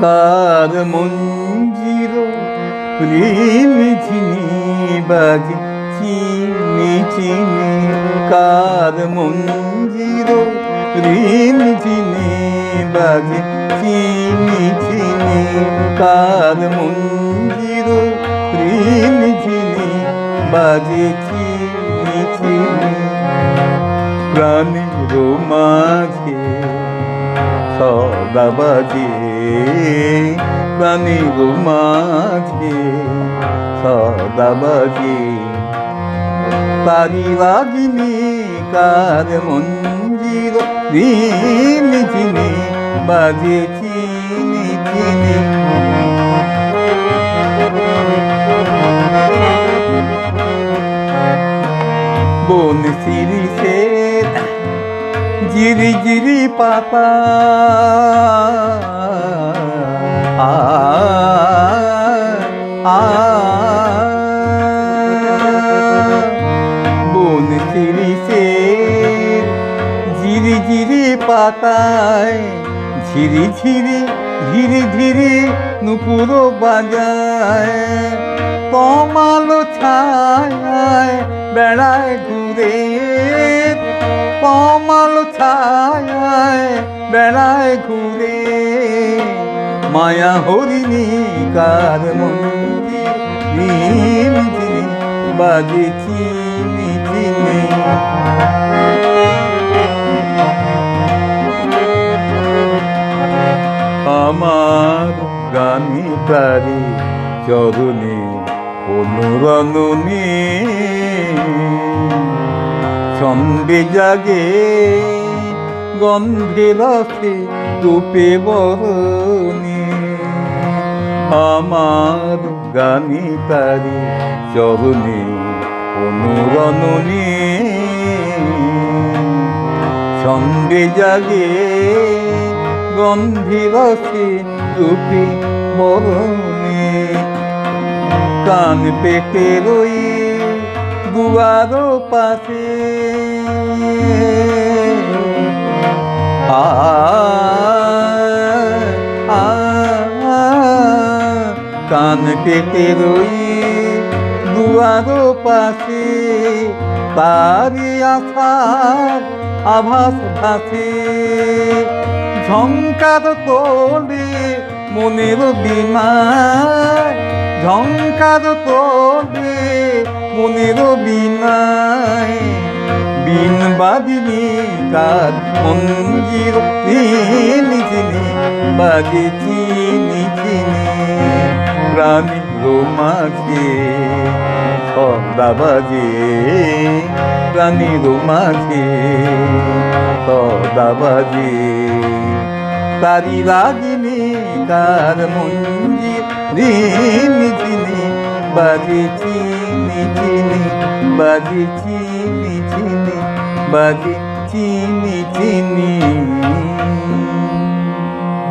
কার মঞ্জির রিমি চিনি বাজে চিনি চিনি। কার মঞ্জির রিমি চিনি বাজে চিনি চিনি। কার মঞ্জির রিমি চিনি বাজে চিনি চিনি। প্রাণের মাঝে সদা প্রাণী মাঝে সদা বাজে তারি লাগিনি কার মঞ্জির দিন চিনি বাজে চিনি চিনি জিরি জিরি পাতা। আ আ বন শিরিষের জিরি জিরি পাতায়। ঝিরি ঝিরি ধীরে ধীরে নুপুর বাজায়। কমালো ছায় বেড়ায় ঘুরে। কমালো ছায় বেড়ায় ঘুরে। মায়া হরিণী, কার মন্দির? চিনি চিনি বাজে চিনি চিনি আমার গানি তারি চরণে অনুরণনে। ছন্দে জাগে গন্ধে রসে রূপে বরণে আমার গানি তারি চরণে অনুরণনে সঙ্গে জাগে গন্ধি রসে রূপে মরণে কান পেতে রই দুয়ার পাশে। কান পেতে রই দুয়ার পাশে। তারি আশার আভাস ভাসে। ঝঙ্কার তোলে মনের বিনায় ঝঙ্কার তোলে মনের বিনায়। বিন বাদিনী কার মঞ্জির চিনি চিনি চিনি প্রাণী মাঝে সদা বাজে প্রাণীর মাঝে সদা বাজে তারি লাগিনি কার মঞ্জির চিনি চিনি বাজে চিনি চিনি বাজে চিনি চিনি